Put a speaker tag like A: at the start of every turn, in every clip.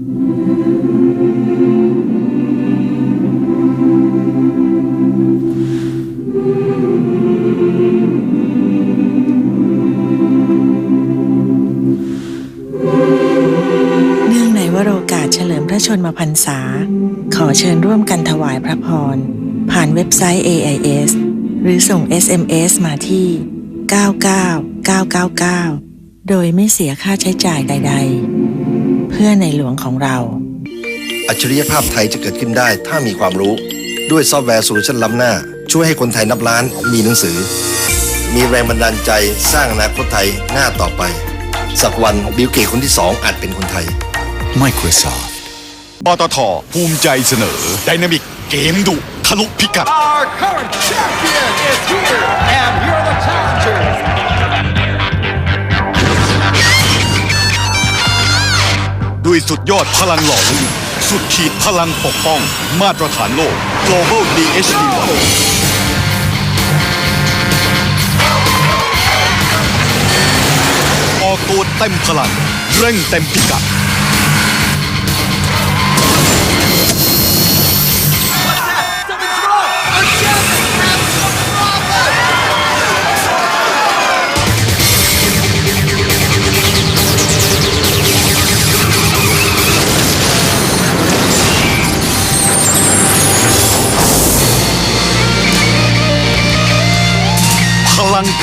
A: เนื่องในวโรกาสเฉลิมพระชนมพรรษา ขอเชิญร่วมกันถวายพระพร ผ่านเว็บไซต์ AIS หรือส่ง SMS มาที่ 99999 โดยไม่เสียค่าใช้จ่ายใด ๆ พื่อในหลวงของเรา
B: อัจฉริยภาพไทยจะเกิดขึ้นได้ถ้ามีความรู้ ด้วยซอฟต์แวร์โซลูชันล้ำหน้า ช่วยให้คนไทยนับล้านมีหนังสือ มีแรงบันดาลใจสร้างอนาคตไทยหน้าต่อไป สักวันบิลเกตคนที่สองอาจเป็นคนไทย
C: Microsoft
D: ปตทภูมิใจเสนอไดนามิกเกมดุทะลุพิกัด
E: Our current champion is here, and here are the challengers.
D: ด้วยสุดยอดพลังหล่อลื่นสุดขีดพลังปกป้อง มาตรฐานโลก Global DHD ออกตัวเต็มพลัง เร่งเต็มพิกัด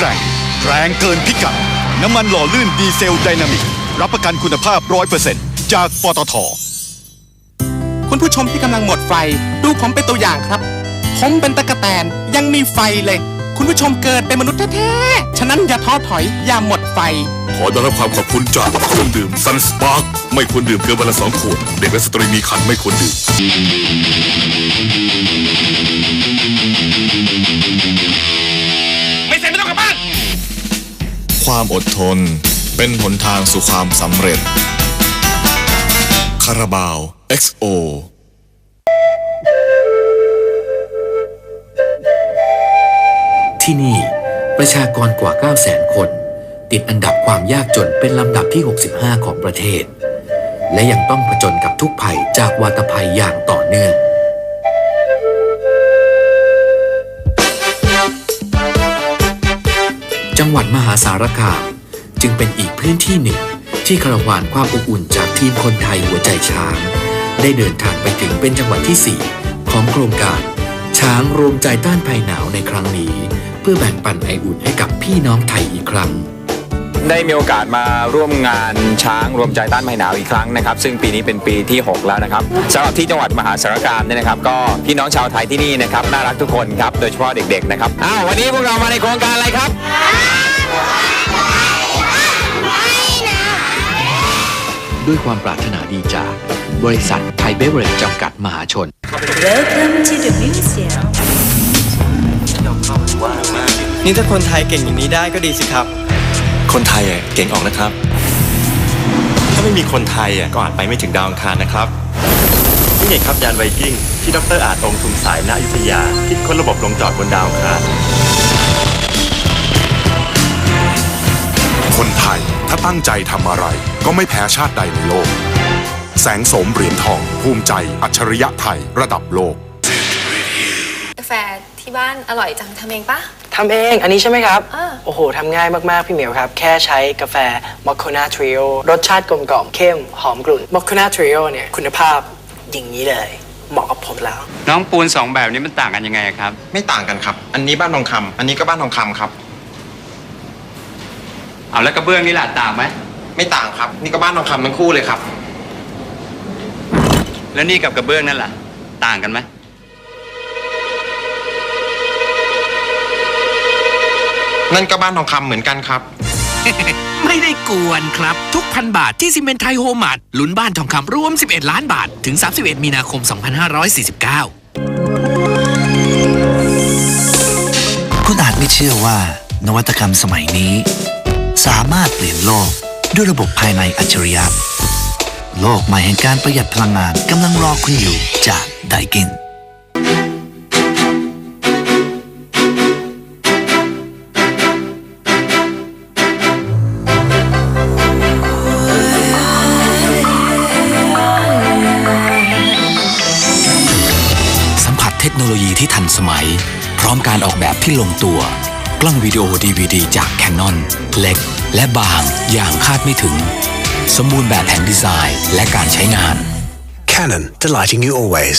D: แกร่ง แรงเกินพิกัด น้ำมันหล่อลื่นดีเซลไดนามิก รับประกันคุณภาพ 100%จากปตท
F: คุณผู้ชมที่กำลังหมดไฟ ดูผมเป็นตัวอย่างครับ ผมเป็นตะกะแตนยังมีไฟเลย คุณผู้ชมเกิดเป็นมนุษย์แท้ๆ ฉะนั้นอย่าท้อถอย อย่าหมดไฟ
C: ขอได้รับความขอบคุณจากเครื่องดื่ม Sun Spark ไม่ควรดื่มเกินวันละสองขวด เด็กและสตรีมีครรภ์ไม่ควรดื่ม
G: ความอดทน เป็นหนทางสู่ความสำเร็จ คาราบาว XO
H: ที่นี่ประชากรกว่า 9 0 0 0 0 0 คน ติดอันดับความยากจนเป็นลำดับที่ 65 ของประเทศ และยังต้องผจญกับทุกภัยจากวาตภัยอย่างต่อเนื่อง งหวัดมหาสารคาม จึงเป็นอีกพื้นที่หนึ่ง ที่คารวานความอบอุ่นจากทีมคนไทยหัวใจช้าง ได้เดินทางไปถึงเป็นจังหวัดที่ 4 ของโครงการ ช้างรวมใจต้านภัยหนาวในครั้งนี้ เพื่อแบ่งปันไออุ่นให้กับพี่น้องไทยอีกครั้ง
I: ได้มีโอกาสมาร่วมงานช้างรวมใจต้านภัยหนาวอีกครั้งนะครับ ซึ่งปีนี้เป็นปีที่ 6 แล้วนะครับสำหรับที่จังหวัดมหาสารคามเนี่ยนะครับ ก็พี่น้องชาวไทยที่นี่นะครับน่ารักทุกคนครับโดยเฉพาะเด็กๆนะครับอ้าววันนี้พวกเรามาในโครงการอะไรครับ
H: ด้วยความปรารถนาดีจากบริษัทไทยเบเวอร์เรจจำกัดมหาชน
A: Welcome to the museum
J: นี่ถ้าคนไทยเก่งอย่างนี้ได้ก็ดีสิครับ
G: คนไทยอะเก่งออกนะครับ ถ้าไม่มีคนไทยอะก็อาจไปไม่ถึงดาวอังคารนะครับนี่ไงครับยานไวกิ้งที่ดรอาจองค์ทุมสายณอยุธยา คิดค้นระบบลงจอดบนดาวอังคาร
C: คนไทยถ้าตั้งใจทำอะไร ก็ไม่แพ้ชาติใดในโลก แสงโสมเหรียญทอง ภูมิใจ อัจฉริยะไทยระดับโลก
K: กาแฟที่บ้านอร่อยจังทำเองปะ
J: ทำเองอันนี้ใช่ไหมครับ
K: อ่า
J: โอ้โหทำง่ายมาก ๆ พี่เหมียวครับ แค่ใช้กาแฟมอคโคนาทริโอรสชาติกลมกล่อมเข้ม หอมกลุ่นมอคโคนาทริโอเนี่ยคุณภาพอย่างนี้เลย เหมาะกับผมแล้ว
I: น้องปูนสองแบบนี้มันต่างกันยังไงครับ
J: ไม่ต่างกันครับ อันนี้บ้านทองคำอันนี้ก็บ้านทองคำครับ
I: เอาแล้วกระเบื้องนี่ล่ะต่างไหม
J: ไม่ต่างครับ นี่ก็บ้านทองคำทั้งคู่เลยครับ
I: แล้วนี่กับกระเบื้องนั่นล่ะ ต่างกันไหม
J: นั่นก็บ้านทองคำเหมือนกันครับ
F: ไม่ได้กวนครับ ทุกพันบาทที่ซีเมนไทยโฮมมาร์ทลุ้นบ้านทองคำรวม 11 ล้านบาท ถึง 31 มีนาคม 2549
H: คุณอาจไม่เชื่อว่า นวัตกรรมสมัยนี้ สามารถเปลี่ยนโลกด้วยระบบภายในอัจฉริยะ โลกใหม่แห่งการประหยัดพลังงานกำลังรอคุณอยู่จากไดกิน
L: โลยีที่ทันสมัย พร้อมการออกแบบที่ลงตัว กล้องวิดีโอ DVD จาก Canon เล็ก และบางอย่างคาดไม่ถึง สมบูรณ์แบบแห่งดีไซน์และการใช้งาน
M: Canon, delighting you always.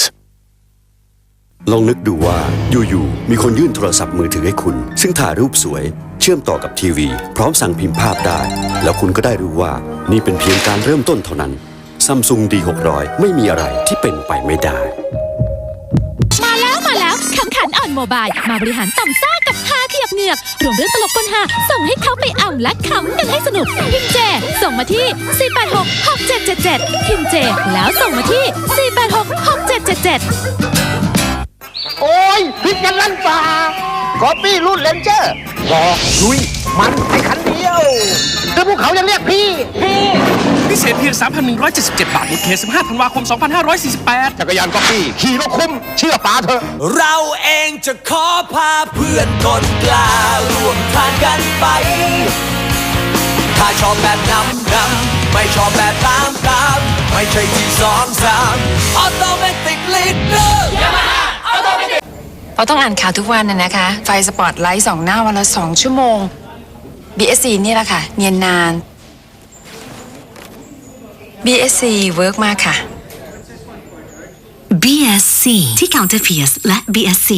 N: ลองนึกดูว่าอยู่ๆมีคนยื่นโทรศัพท์มือถือให้คุณ ซึ่งถ่ายรูปสวย เชื่อมต่อกับทีวี พร้อมสั่งพิมพ์ภาพได้ แล้วคุณก็ได้รู้ว่านี่เป็นเพียงการเริ่มต้นเท่านั้น Samsung D600 ไม่มีอะไรที่เป็นไปไม่ได้
O: โมบายมาบริหารต่อมซ่ากับฮาขยับเหงือก รวมเรื่องตลกคนฮาส่งให้เขาไปอ่ำและขำกันให้สนุก พิมเจ ส่งมาที่ 4866777 พิมเจ แล้วส่งมาที่ 4866777
P: โอ้ยพิษกันลั่นป่า คอปี้รุ่นเลนเจอร์รอลุย มันไอ้คันเดียวคือพวกเขายังเรียกพี่ พี่
F: พิเศษเพียง 3,177 บาทบนเคส15ธันวาคม 2548
P: จักรยานก๊อปปี้ขี่แล้วคุ้ม เชื่อป๋าเถอะ
E: เราเองจะขอพาเพื่อนคนกล้าร่วมทางกันไป ถ้าชอบแบบนำนำไม่ชอบแบบตามตามไม่ใช่ที่สองสามออโตเมติกลีดเดอร์ยามาฮ่าออโตเมติก
Q: เราต้องอ่านข่าวทุกวันนะนะคะ ไฟสปอตไลท์สองหน้าวันละสองชั่วโมง BSC นี่แหละค่ะ เนียนนาน BSC เวิร์กมากค่ะ
R: BSC ที่ Counter Pierce และ BSC